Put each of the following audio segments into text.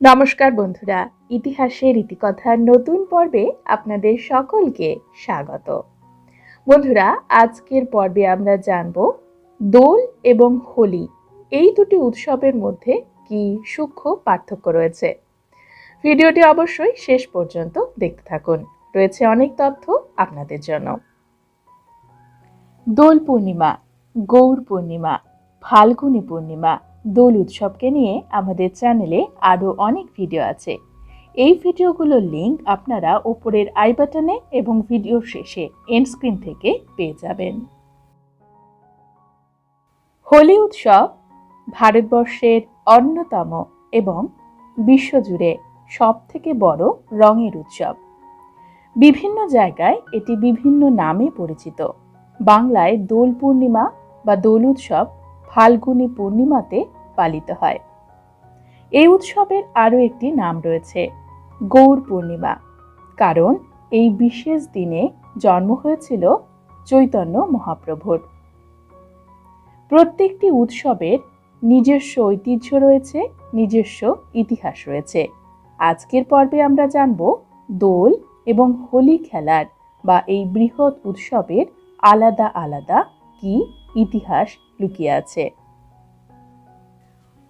নমস্কার বন্ধুরা ইতিহাসের ইতিকথার নতুন পর্বে আপনাদের সকলকে স্বাগত। বন্ধুরা, আজকের পর্বে আমরা জানব দোল এবং হোলি, এই দুটি উৎসবের মধ্যে কি সূক্ষ্ম পার্থক্য রয়েছে? ভিডিওটি অবশ্যই শেষ পর্যন্ত দেখতে থাকুন, রয়েছে অনেক তথ্য আপনাদের জন্য। দোল পূর্ণিমা, গৌর পূর্ণিমা, ফাল্গুনী পূর্ণিমা দোল উৎসবকে নিয়ে আমাদের চ্যানেলে আরও অনেক ভিডিও আছে। এই ভিডিওগুলোর লিঙ্ক আপনারা ওপরের আই বাটনে এবং ভিডিওর শেষে এন্ড স্ক্রিন থেকে পেয়ে যাবেন। হোলি উৎসব ভারতবর্ষের অন্যতম এবং বিশ্বজুড়ে সব থেকে বড় রঙের উৎসব। বিভিন্ন জায়গায় এটি বিভিন্ন নামে পরিচিত। বাংলায় দোল পূর্ণিমা বা দোল উৎসব ফাল্গুনী পূর্ণিমাতে পালিত হয়। এই উৎসবের আরও একটি নাম রয়েছে, গৌর পূর্ণিমা। কারণ এই বিশেষ দিনে জন্ম হয়েছিল চৈতন্য মহাপ্রভুর। প্রত্যেকটি উৎসবের নিজস্ব ঐতিহ্য রয়েছে, নিজস্ব ইতিহাস রয়েছে। আজকের পর্বে আমরা জানব দোল এবং হোলি খেলার বা এই বৃহৎ উৎসবের আলাদা আলাদা কি ইতিহাস লুকিয়ে আছে।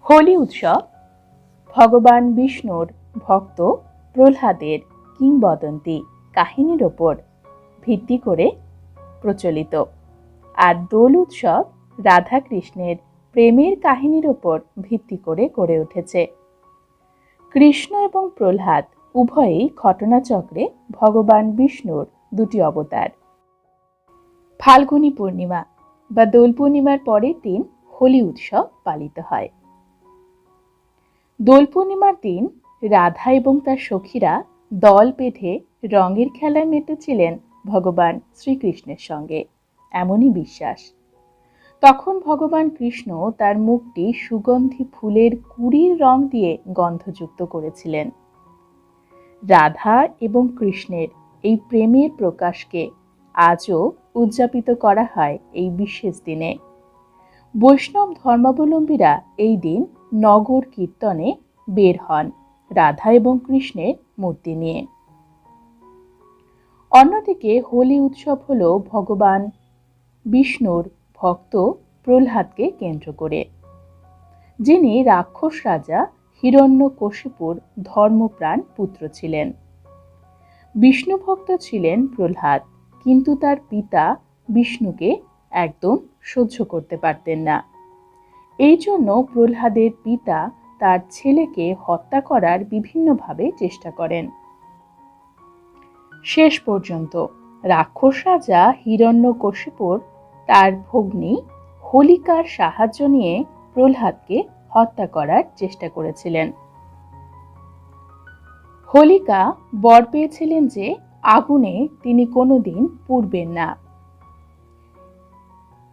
হোলি উৎসব ভগবান বিষ্ণুর ভক্ত প্রহ্লাদের কিংবদন্তি কাহিনীর ওপর ভিত্তি করে প্রচলিত। আর দোল উৎসব রাধাকৃষ্ণের প্রেমের কাহিনীর ওপর ভিত্তি করে গড়ে উঠেছে। কৃষ্ণ এবং প্রহ্লাদ উভয়েই ঘটনাচক্রে ভগবান বিষ্ণুর দুটি অবতার। ফাল্গুনী পূর্ণিমা বা দোল পূর্ণিমার পরের দিন হোলি উৎসব পালিত হয়। দোল পূর্ণিমার দিন রাধা এবং তার সখীরা দল বেঁধে রঙের খেলায় মেতেছিলেন ভগবান শ্রীকৃষ্ণের সঙ্গে। এমনই বিশ্বাস। তখন ভগবান কৃষ্ণ তার মুখটি সুগন্ধি ফুলের কুড়ির রং দিয়ে গন্ধযুক্ত করেছিলেন। রাধা এবং কৃষ্ণের এই প্রেমের প্রকাশকে আজও উদযাপিত করা হয় এই বিশেষ দিনে। বৈষ্ণব ধর্মাবলম্বীরা এই দিন নগর কীর্তনে বের হন রাধা এবং কৃষ্ণের মূর্তি নিয়ে। অন্যদিকে হোলি উৎসব হল ভগবান বিষ্ণুর ভক্ত প্রহ্লাদকে কেন্দ্র করে, যিনি রাক্ষস রাজা হিরণ্যকশিপুর ধর্মপ্রাণ পুত্র ছিলেন। বিষ্ণু ভক্ত ছিলেন প্রহ্লাদ, কিন্তু তার পিতা বিষ্ণুকে একদম সহ্য করতে পারতেন না। এই জন্য প্রহ্লাদের পিতা তার ছেলেকে হত্যা করার বিভিন্নভাবে চেষ্টা করেন। শেষ পর্যন্ত রাক্ষস রাজা হিরণ্যকশিপুর তার ভগ্নী হোলিকার সাহায্য নিয়ে প্রহ্লাদকে হত্যা করার চেষ্টা করেছিলেন। হোলিকা বর পেয়েছিলেন যে আগুনে তিনি কোনোদিন পুড়বেন না।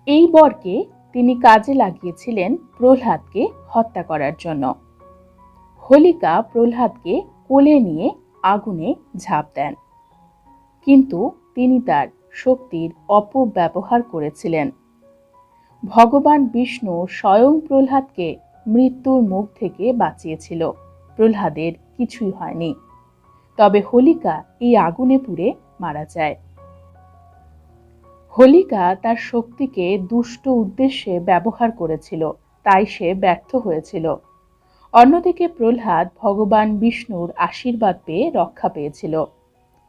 এই বরকে তিনি কাজে লাগিয়েছিলেন প্রহ্লাদকে হত্যা করার জন্য। হোলিকা প্রহ্লাদকে কোলে নিয়ে আগুনে ঝাঁপ দেন। কিন্তু তিনি তার শক্তির অপব্যবহার করেছিলেন। ভগবান বিষ্ণু স্বয়ং প্রহ্লাদকে মৃত্যুর মুখ থেকে বাঁচিয়েছিল। প্রহ্লাদের কিছুই হয়নি। তবে হোলিকা এই আগুনে পুড়ে মারা যায়। হোলিকা তার শক্তিকে দুষ্ট উদ্দেশ্যে ব্যবহার করেছিল, তাই সে ব্যর্থ হয়েছিল। অন্যদিকে প্রহ্লাদ ভগবান বিষ্ণুর আশীর্বাদ পেয়ে রক্ষা পেয়েছিল।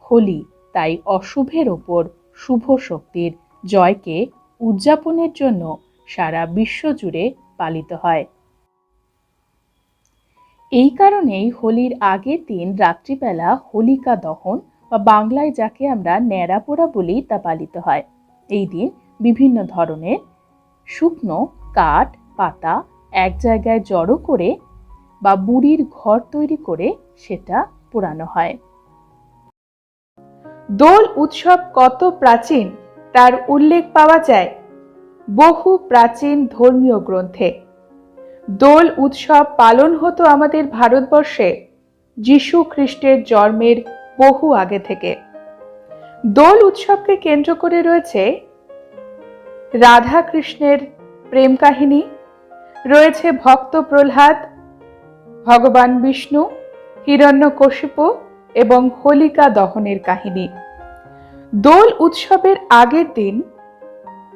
হোলি তাই অশুভের ওপর শুভ শক্তির জয়কে উদযাপনের জন্য সারা বিশ্ব জুড়ে পালিত হয়। এই কারণেই হোলির আগের দিন রাত্রিবেলা হোলিকা দহন বা বাংলায় যাকে আমরা ন্যাড়াপোড়া বলি তা পালিত হয়। এই দিন বিভিন্ন ধরনের শুকনো কাঠ, পাতা এক জায়গায় জড়ো করে বা বুড়ির ঘর তৈরি করে সেটা পোড়ানো হয়। দোল উৎসব কত প্রাচীন তার উল্লেখ পাওয়া যায় বহু প্রাচীন ধর্মীয় গ্রন্থে। দোল উৎসব পালন হতো আমাদের ভারতবর্ষে, যিশু খ্রিস্টের জন্মের বহু আগে থেকে। দোল উৎসবকে কেন্দ্র করে রয়েছে রাধা কৃষ্ণের প্রেম কাহিনী, রয়েছে ভক্ত প্রহ্লাদ, ভগবান বিষ্ণু, হিরণ্যকশিপু এবং হোলিকা দহনের কাহিনী। দোল উৎসবের আগের দিন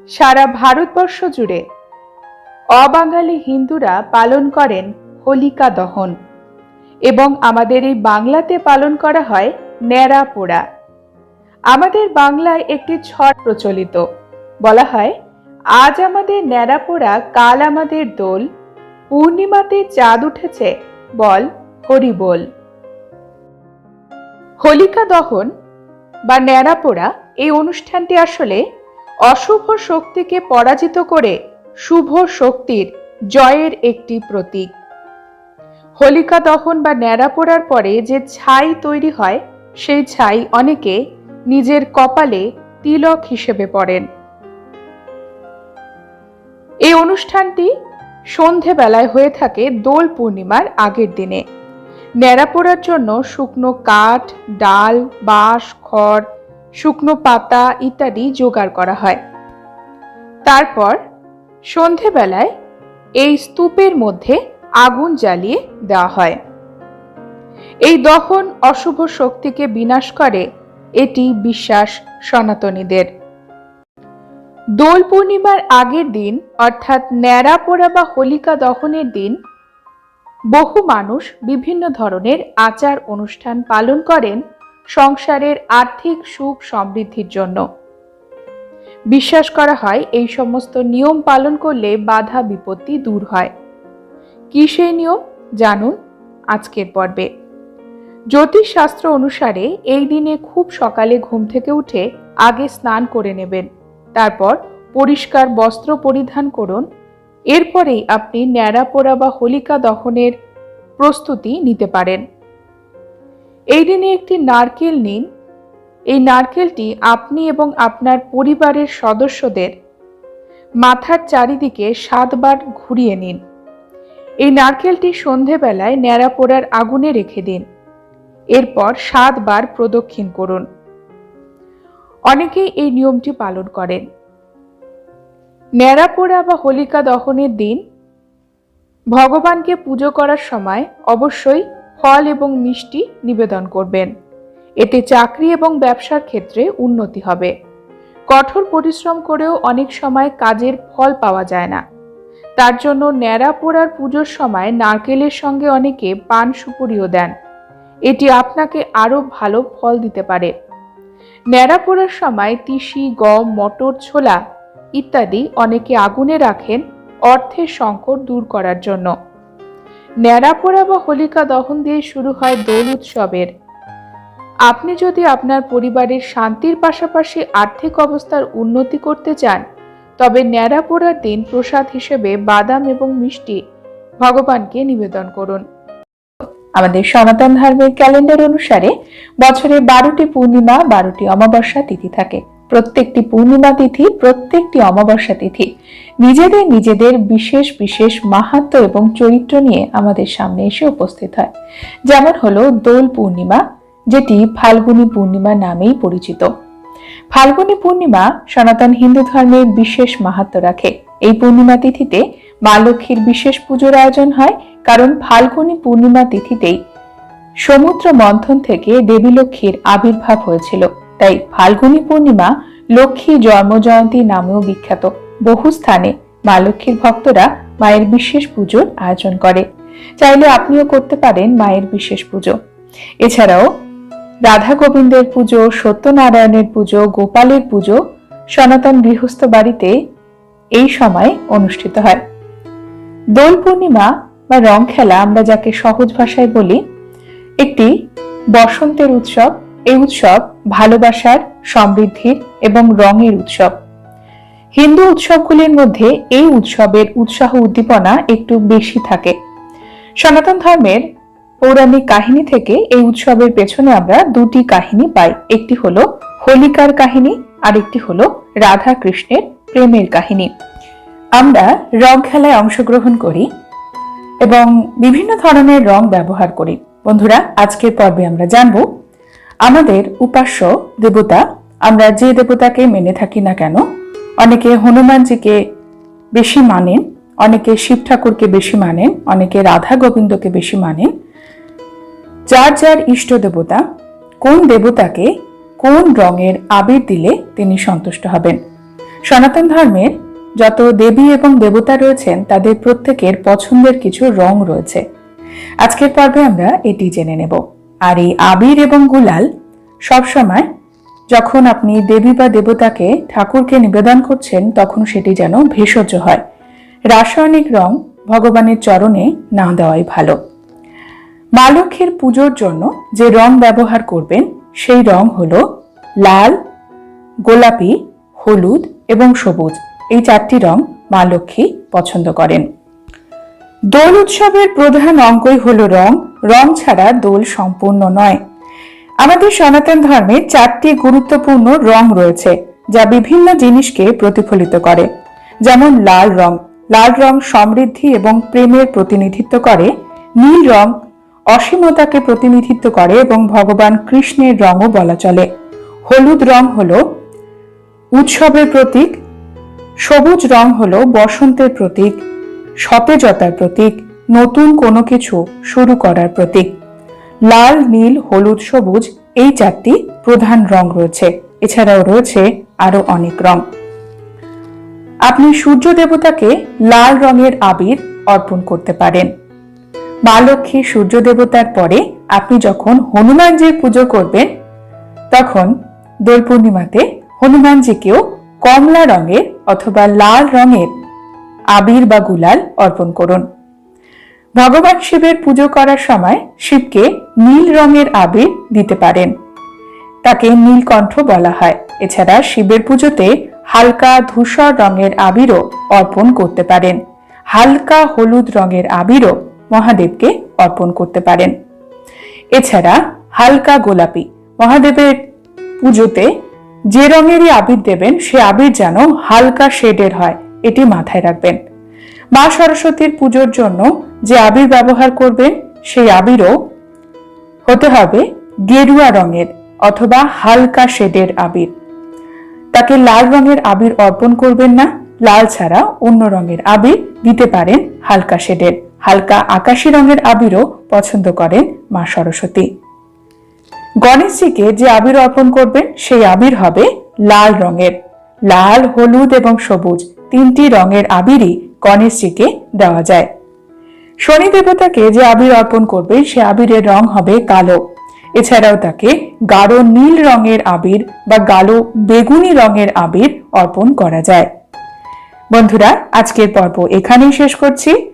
সারা ভারতবর্ষ জুড়ে অবাঙালি হিন্দুরা পালন করেন হোলিকা দহন এবং আমাদের এই বাংলাতে পালন করা হয় ন্যাড়া পোড়া। আমাদের বাংলায় একটি ছট প্রচলিত। বলা হয়, আজ আমাদের ন্যাড়া পোড়া কাল আমাদের দোল, পূর্ণিমাতে চাঁদ উঠেছে, বল, হরি বল। হোলিকা দহন বা ন্যাড়া পোড়া এই অনুষ্ঠানটি আসলে অশুভ শক্তিকে পরাজিত করে শুভ শক্তির জয়ের একটি প্রতীক। হোলিকা দহন বা ন্যাড়া পোড়ার পরে যে ছাই তৈরি হয়, সেই ছাই অনেকে নিজের কপালে তিলক হিসেবে পড়েন। এই অনুষ্ঠানটি সন্ধেবেলায় হয়ে থাকে দোল পূর্ণিমার আগের দিনে। ন্যাড়া পোড়ার জন্য শুকনো কাঠ, ডাল, বাঁশ, খড়, শুকনো পাতা ইত্যাদি জোগাড় করা হয়। তারপর সন্ধেবেলায় এই স্তূপের মধ্যে আগুন জ্বালিয়ে দেওয়া হয়। এই দহন অশুভ শক্তিকে বিনাশ করে এটি বিশ্বাস সনাতনীদের। দোল পূর্ণিমার আগের দিন, অর্থাৎ ন্যাড়া পোড়া বা হোলিকা দহনের দিন, বহু মানুষ বিভিন্ন ধরনের আচার অনুষ্ঠান পালন করেন সংসারের আর্থিক সুখ সমৃদ্ধির জন্য। বিশ্বাস করা হয় এই সমস্ত নিয়ম পালন করলে বাধা বিপত্তি দূর হয়। কি সেই নিয়ম? জানুন আজকের পর্বে। জ্যোতিষশাস্ত্র অনুসারে এই দিনে খুব সকালে ঘুম থেকে উঠে আগে স্নান করে নেবেন। তারপর পরিষ্কার বস্ত্র পরিধান করুন। এরপরেই আপনি ন্যাড়া পোড়া বা হোলিকা দহনের প্রস্তুতি নিতে পারেন। এই দিনে একটি নারকেল নিন। এই নারকেলটি আপনি এবং আপনার পরিবারের সদস্যদের মাথার চারিদিকে সাতবার ঘুরিয়ে নিন। এই নারকেলটি সন্ধেবেলায় ন্যাড়া পোড়ার আগুনে রেখে দিন। এরপর সাতবার প্রদক্ষিণ করুন। অনেকেই এই নিয়মটি পালন করেন। ন্যাড়া পোড়া বা হোলিকা দহনের দিন ভগবানকে পুজো করার সময় অবশ্যই ফল এবং মিষ্টি নিবেদন করবেন। এতে চাকরি এবং ব্যবসার ক্ষেত্রে উন্নতি হবে। কঠোর পরিশ্রম করেও অনেক সময় কাজের ফল পাওয়া যায় না। তার জন্য ন্যাড়া পোড়ার পুজোর সময় নারকেলের সঙ্গে অনেকে পান সুপুরিও দেন। এটি আপনাকে আরও ভালো ফল দিতে পারে। ন্যাড়া পোড়ার সময় তিসি, গম, মটর, ছোলা ইত্যাদি অনেকে আগুনে রাখেন অর্থের সংকট দূর করার জন্য। ন্যাড়া পোড়া বা হোলিকা দহন দিয়ে শুরু হয় দোল উৎসবের। আপনি যদি আপনার পরিবারের শান্তির পাশাপাশি আর্থিক অবস্থার উন্নতি করতে চান, তবে ন্যাড়া পোড়ার দিন প্রসাদ হিসেবে বাদাম এবং মিষ্টি ভগবানকে নিবেদন করুন। আমাদের সনাতন ধর্মের ক্যালেন্ডার অনুসারে বছরে বারোটি পূর্ণিমা, বারোটি অমাবস্যা তিথি থাকে। প্রত্যেকটি পূর্ণিমা তিথি প্রত্যেকটি অমাবস্যা তিথি। নিজেদের নিজেদের বিশেষ বিশেষ মাহাত্ম এবং চরিত্র নিয়ে আমাদের সামনে এসে উপস্থিত হয়। যেমন হলো দোল পূর্ণিমা, যেটি ফাল্গুনী পূর্ণিমা নামেই পরিচিত। ফাল্গুনী পূর্ণিমা সনাতন হিন্দু ধর্মের বিশেষ মাহাত্ম রাখে। এই পূর্ণিমা তিথিতে মা লক্ষ্মীর বিশেষ পুজোর আয়োজন হয়, কারণ ফাল্গুনী পূর্ণিমা তিথিতেই সমুদ্র মন্থন থেকে দেবী লক্ষ্মীর আবির্ভাব হয়েছিল। তাই ফাল্গুনী পূর্ণিমা লক্ষ্মী জন্মজয়ন্তী নামেও বিখ্যাত। বহু স্থানে মা লক্ষ্মীর ভক্তরা মায়ের বিশেষ পুজোর আয়োজন করে। চাইলে আপনিও করতে পারেন মায়ের বিশেষ পুজো। এছাড়াও রাধা গোবিন্দের পুজো, সত্যনারায়ণের পুজো, গোপালের পুজো, সনাতন গৃহস্থ বাড়িতে এই সময় অনুষ্ঠিত হয়। দোল পূর্ণিমা বা রং খেলা আমরা যাকে সহজ ভাষায় বলি, একটি বসন্তের উৎসব। এই উৎসব ভালোবাসার, সমৃদ্ধির এবং রঙের উৎসব। হিন্দু উৎসবগুলির মধ্যে এই উৎসবের উৎসাহ উদ্দীপনা একটু বেশি থাকে। সনাতন ধর্মের পৌরাণিক কাহিনী থেকে এই উৎসবের পেছনে আমরা দুটি কাহিনী পাই। একটি হলো হোলিকার কাহিনী আর একটি হলো রাধা কৃষ্ণের প্রেমের কাহিনী। আমরা রং খেলায় অংশগ্রহণ করি এবং বিভিন্ন ধরনের রং ব্যবহার করি। বন্ধুরা, আজকের পর্বে আমরা জানব, আমাদের উপাস্য দেবতা, আমরা যে দেবতাকে মেনে থাকি না কেন, অনেকে হনুমানজিকে বেশি মানেন, অনেকে শিব ঠাকুরকে বেশি মানেন, অনেকে রাধা গোবিন্দকে বেশি মানেন। যার যার ইষ্ট দেবতা, কোন দেবতাকে কোন রঙের আবির দিলে তিনি সন্তুষ্ট হবেন? সনাতন ধর্মের যত দেবী এবং দেবতা রয়েছেন, তাদের প্রত্যেকের পছন্দের কিছু রং রয়েছে। আজকের পর্বে আমরা এটি জেনে নেব। আর এই আবির এবং গুলাল সবসময় যখন আপনি দেবী বা দেবতাকে ঠাকুরকে নিবেদন করছেন, তখন সেটি যেন ভেষজ হয়। রাসায়নিক রং ভগবানের চরণে না দেওয়াই ভালো। মা লক্ষ্মীর পুজোর জন্য যে রং ব্যবহার করবেন, সেই রং হলো লাল, গোলাপি হলুদ এবং সবুজ। এই চারটি রং মা লক্ষ্মী পছন্দ করেন। দোল উৎসবের প্রধান অঙ্গই হল রং। রং ছাড়া দোল সম্পূর্ণ নয়। আমাদের সনাতন ধর্মে চারটি গুরুত্বপূর্ণ রং রয়েছে, যা বিভিন্ন জিনিসকে প্রতিফলিত করে। যেমন লাল রং। লাল রং সমৃদ্ধি এবং প্রেমের প্রতিনিধিত্ব করে। নীল রং অসীমতাকে প্রতিনিধিত্ব করে এবং ভগবান কৃষ্ণের রঙও বলা চলে। হলুদ রং হলো উৎসবের প্রতীক, সবুজ রং হলো বসন্তের প্রতীক, সতেজতার প্রতীক, নতুন কোনো কিছু শুরু করার প্রতীক। লাল, নীল, হলুদ, সবুজ এই চারটি প্রধান রং রয়েছে। এছাড়াও রয়েছে আরও অনেক রং। আপনি সূর্য দেবতাকে লাল রঙের আবির অর্পণ করতে পারেন। মা লক্ষ্মী সূর্য দেবতার পরে আপনি যখন হনুমানজির পুজো করবেন, তখন দোল পূর্ণিমাতে হনুমানজিকেও কমলা রঙের অথবা লাল রঙের আবির বা গুলাল অর্পণ করুন। ভগবান শিবের পুজো করার সময় শিবকে নীল রঙের আবির দিতে পারেন। তাকে নীলকণ্ঠ বলা হয়। এছাড়া শিবের পুজোতে হালকা ধূসর রঙের আবিরও অর্পণ করতে পারেন। হালকা হলুদ রঙের আবিরও মহাদেবকে অর্পণ করতে পারেন। এছাড়া হালকা গোলাপি মহাদেবের পুজোতে যে রঙেরই আবির দেবেন, সে আবির যেন হালকা শেডের হয়, এটি মাথায় রাখবেন। মা সরস্বতীর পুজোর জন্য যে আবির ব্যবহার করবেন, সেই আবিরও হতে হবে গেরুয়া রঙের অথবা হালকা শেডের আবির। তাকে লাল রঙের আবির অর্পণ করবেন না, লাল ছাড়া অন্য রঙের আবির দিতে পারেন হালকা শেডের। হালকা আকাশি রঙের আবিরও পছন্দ করেন মা সরস্বতী। গণেশজিকে যে আবির অর্পণ করবেন, সেই আবির হবে লাল রঙের। লাল, হলুদ এবং সবুজ তিনটি রঙের আবিরই গণেশজিকে দেওয়া যায়। শনি দেবতাকে যে আবির অর্পণ করবে সে আবিরের রং হবে কালো। এছাড়াও তাকে গাঢ় নীল রঙের আবির বা গাঢ় বেগুনি রঙের আবির অর্পণ করা যায়। বন্ধুরা, আজকের পর্ব এখানেই শেষ করছি।